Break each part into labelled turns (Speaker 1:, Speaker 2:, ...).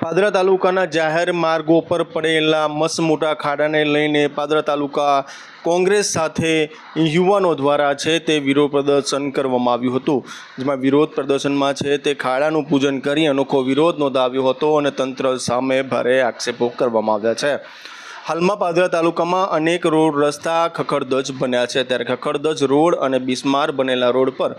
Speaker 1: પાદરા તાલુકાના જાહેર માર્ગો પર પડેલા મસમોટા ખાડાને લઈને પાદરા તાલુકા કોંગ્રેસ સાથે યુવાનો દ્વારા છે તે વિરોધ પ્રદર્શન કરવામાં આવ્યું હતું. જેમાં વિરોધ પ્રદર્શનમાં છે તે ખાડાનું પૂજન કરી અનોખો વિરોધ નોંધાવ્યો હતો અને તંત્ર સામે ભારે આક્ષેપો કરવામાં આવ્યા છે. હાલમાં પાદરા તાલુકામાં અનેક રોડ રસ્તા ખખડધજ બન્યા છે. ત્યારે ખખડધજ રોડ અને બિસ્માર બનેલા રોડ પર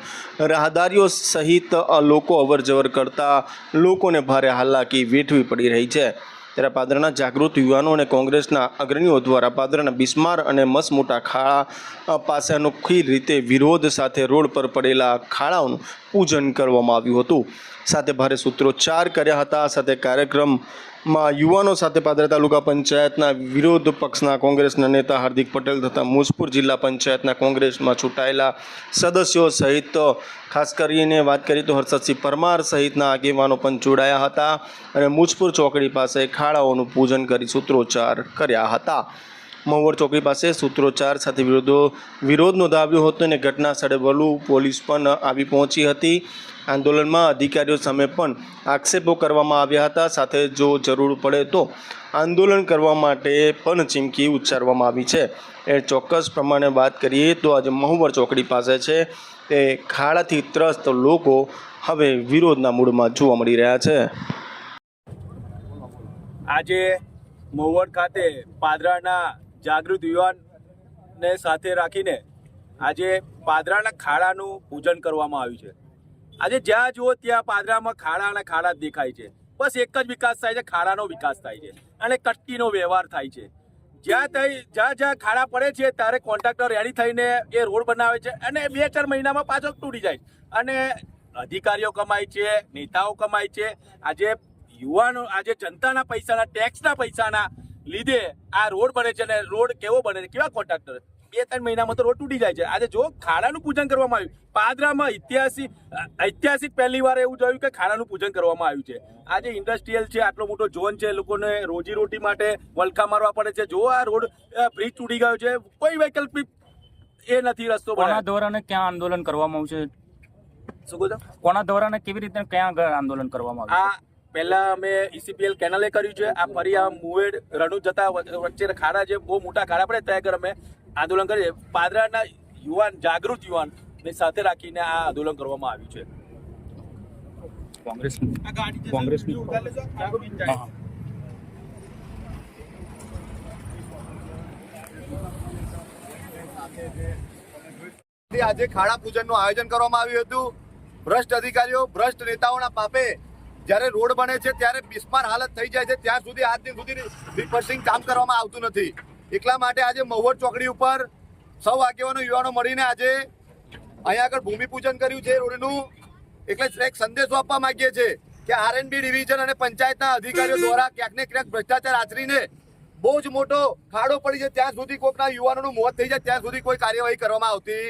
Speaker 1: રાહદારીઓ સહિત લોકો અવરજવર કરતા લોકોને ભારે હાલાકી વેઠવી પડી રહી છે. ત્યારે પાદરાના જાગૃત યુવાનો અને કોંગ્રેસના અગ્રણીઓ દ્વારા પાદરાના બિસ્માર અને મસમોટા ખાડા પાસે અનોખી રીતે વિરોધ સાથે રોડ પર પડેલા ખાડાઓનું પૂજન કરવામાં આવ્યું હતું. સાથે ભારે સૂત્રોચ્ચાર કર્યા હતા. સાથે કાર્યક્રમમાં યુવાનો સાથે પાદરા તાલુકા પંચાયતના વિરોધ પક્ષના કોંગ્રેસના નેતા હાર્દિક પટેલ તથા મુજપુર જિલ્લા પંચાયતના કોંગ્રેસમાં ચૂંટાયેલા સદસ્યો સહિત, ખાસ કરીને વાત કરીએ તો હર્ષદસિંહ પરમાર સહિતના આગેવાનો પણ જોડાયા હતા અને મુજપુર ચોકડી પાસે ખાડાઓનું પૂજન કરી સૂત્રોચ્ચાર કર્યા હતા. મહુવર ચોકડી પાસે સૂત્રોચ્ચાર સાથે વિરોધો વિરોધ નોંધાવ્યો હતો અને ઘટના સ્થળે વલુ પોલીસ પણ આવી પહોંચી હતી. આંદોલનમાં અધિકારીઓ સામે પણ આક્ષેપો કરવામાં આવ્યા હતા. સાથે જો જરૂર પડે તો આંદોલન કરવા માટે પણ ચીમકી ઉચ્ચારવામાં આવી છે. એ ચોક્કસ પ્રમાણે વાત કરીએ તો આજે મહુવર ચોકડી પાસે છે. તે ખાડાથી ત્રસ્ત લોકો હવે વિરોધના મૂડમાં જોવા મળી રહ્યા છે.
Speaker 2: આજે મહુવર ખાતે પાદરાના જાગૃત યુવાનને સાથે રાખીને આજે પાદરાના ખાડાનું પૂજન કરવામાં આવ્યું છે. આજે જ્યાં જુઓ ત્યાં પાદરામાં ખાડા અને ખાડા દેખાય છે. બસ એક જ વિકાસ થાય છે, ખાડાનો વિકાસ થાય છે અને કટકીનો વ્યવહાર થાય છે. જ્યાં થઈ જ્યાં જ્યાં ખાડા પડે છે, ત્યારે કોન્ટ્રાક્ટર રેડી થઈને એ રોડ બનાવે છે અને બે ચાર મહિનામાં પાછો તૂટી જાય. અને અધિકારીઓ કમાય છે, નેતાઓ કમાય છે. આજે યુવાનો આજે જનતાના પૈસાના, ટેક્સના પૈસાના લીધે આ રોડ બને છે અને રોડ કેવો બને છે કેવા કોન્ટ્રાક્ટર બે ત્રણ મહિનામાં તો રોડ તૂટી જાય છે. આજે જો ખાડાનું પૂજન કરવામાં આવ્યું પાદરામાં ઐતિહાસિક ઐતિહાસિક પહેલી વાર એવું જોયું કે ખાડાનું પૂજન કરવામાં આવ્યું છે. આજે ઇન્ડસ્ટ્રીયલ છે આટલો મોટો ઝોન છે લોકોને રોજી રોટી માટે વલખા મારવા પડે છે. જો આ રોડ બ્રિજ તૂટી ગયો છે કોઈ વૈકલ્પિક એ નથી રસ્તો
Speaker 3: કોના
Speaker 2: બનાવ્યો.
Speaker 3: દ્વારા ક્યાં આંદોલન કરવામાં આવશે?
Speaker 2: શું
Speaker 3: કોના દ્વારા કેવી રીતે ક્યાં આગળ આંદોલન કરવામાં આવશે?
Speaker 2: આ પહેલા અમે ઈસીપીએલ કેનાલે કર્યું છે. આ ફરી આ મુવેડ રણુજ જતા વચ્ચે ખાડા જે બહુ મોટા ખાડા પડે ત્યાં આગળ અમે આંદોલન કરીએ. પાદરાના યુવાન જાગૃત યુવાન ને સાથે રાખીને આ આંદોલન કરવામાં આવ્યું છે.
Speaker 3: કોંગ્રેસ
Speaker 4: આજે ખાડા પૂજનનું આયોજન કરવામાં આવ્યું હતું. ભ્રષ્ટ અધિકારીઓ ભ્રષ્ટ નેતાઓના પાપે જ્યારે રોડ બને છે, ત્યારે બિસ્માર હાલત થઈ જાય છે, ત્યાં સુધી આજ દિન સુધી રિપર્સિંગ કામ કરવામાં આવતું નથી. એટલા માટે આજે મહુવડ ચોકડી ઉપર સૌ આગેવાનો, યુવાનો મળીને આજે અહીંયા આગળ ભૂમિપૂજન કર્યું છે રોડનું. એટલે એક સંદેશો આપવા માંગીએ છીએ કે આરએનબી ડિવિઝન અને પંચાયતના અધિકારીઓ દ્વારા ક્યાંક ને ક્યાંક ભ્રષ્ટાચાર આચરીને બહુ જ મોટો ખાડો પડી જાય ત્યાં સુધી કોઈકના યુવાનોનું મોત થઈ જાય, ત્યાં સુધી કોઈ કાર્યવાહી કરવામાં આવતી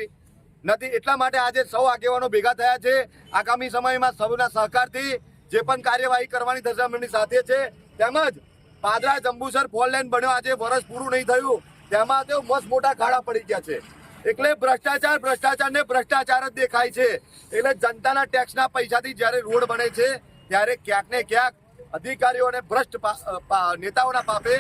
Speaker 4: નથી. એટલા માટે આજે સૌ આગેવાનો ભેગા થયા છે. આગામી સમયમાં સૌના સહકારથી જે પણ કાર્યવાહી કરવાની ધજામણની સાથે છે, તેમજ પાદરા જંબુસર ફોર લાઈન બન્યો આજે વર્ષ પૂરું નહીં થયું, તેમાં તેઓ મસ્ત મોટા ખાડા પડી ગયા છે. એટલે ભ્રષ્ટાચાર ભ્રષ્ટાચાર ને ભ્રષ્ટાચાર જ દેખાય છે. એટલે જનતાના ટેક્સના પૈસાથી જ્યારે રોડ બને છે, ત્યારે ક્યાંક ને ક્યાંક અધિકારીઓ અને ભ્રષ્ટ નેતાઓના પાપે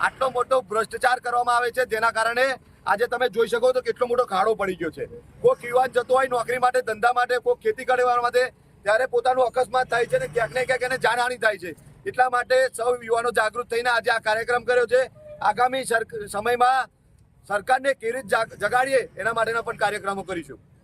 Speaker 4: આટલો મોટો ભ્રષ્ટાચાર કરવામાં આવે છે. જેના કારણે આજે તમે જોઈ શકો તો કેટલો મોટો ખાડો પડી ગયો છે. કોઈક યુવાન જતો હોય નોકરી માટે, ધંધા માટે કોઈ ખેતી કરવા માટે ત્યારે પોતાનું અકસ્માત થાય છે ને ક્યાંક ને ક્યાંક એને જાનહાની થાય છે. એટલા માટે સૌ યુવાનો જાગૃત થઈને આજે આ કાર્યક્રમ કર્યો છે. આગામી સમયમાં સરકારને કેવી રીતે જાગ- જગાડીએ એના માટેના પણ કાર્યક્રમો કરીશું.